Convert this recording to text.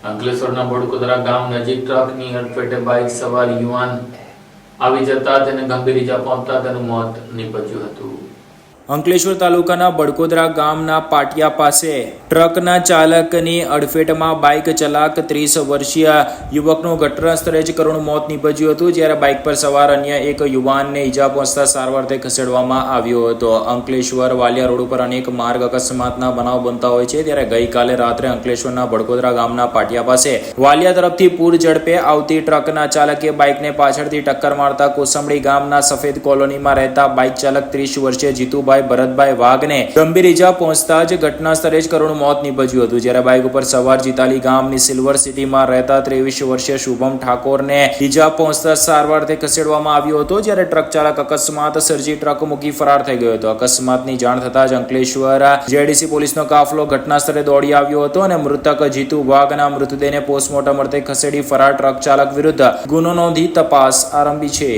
અંકલેશ્વરના બડકોદરા ગામ નજીક ટ્રકની અડફેટે બાઇક સવાર યુવાન આવી જતા તેને ગંભીર ઈજા પહોંચતા તેનું મોત નીપજ્યું હતું. અંકલેશ્વર તાલુકાના બડકોદરા ગામના પાટિયા પાસે ટ્રકના ચાલકની અડફેટમાં બાઇક ચલાક ત્રીસ વર્ષીય યુવકનું ઘટના સ્થળે જ કરુણ મોત નીપજ્યું હતું, જ્યારે બાઇક પર સવાર અન્ય એક યુવાનને ઈજા પહોંચતા સારવારથી ખસેડવામાં આવ્યો હતો. અંકલેશ્વર વાલિયા રોડ ઉપર અનેક માર્ગ અકસ્માતના બનાવ બનતા હોય છે, ત્યારે ગઈકાલે રાત્રે અંકલેશ્વરના બડકોદરા ગામના પાટિયા પાસે વાલિયા તરફથી પૂર ઝડપે આવતી ટ્રકના ચાલકે બાઇકને પાછળથી ટક્કર મારતા કોસંબડી ગામના સફેદ કોલોનીમાં રહેતા બાઇક ચાલક ત્રીસ વર્ષીય જીતુભાઈ ભરતભાઈ વાઘને ગંભીર ઇજા પહોંચતા જ ઘટના સ્થળે જ કરુણ મોત નીપજ્યું હતું, જ્યારે બાઇક ઉપર સવાર જીતાલી ગામની સિલ્વર સિટીમાં રહેતા ત્રેવીસ વર્ષીય શુભમ ઠાકોરને ઇજા પહોંચતા સારવારથી ખસેડવામાં આવ્યો હતો, જ્યારે ટ્રક ચાલક અકસ્માત સર્જી ટ્રક મૂકી ફરાર થઈ ગયો હતો. અકસ્માતની જાણ થતાં જ અંકલેશ્વર જેડીસી પોલીસનો કાફલો ઘટના સ્થળે દોડી આવ્યો હતો અને મૃતક જીતુ વાઘના મૃતદેહને પોસ્ટમોર્ટમ અર્થે ખસેડી ફરાર ટ્રક ચાલક વિરુદ્ધ ગુનો નોંધી તપાસ આરંભી છે.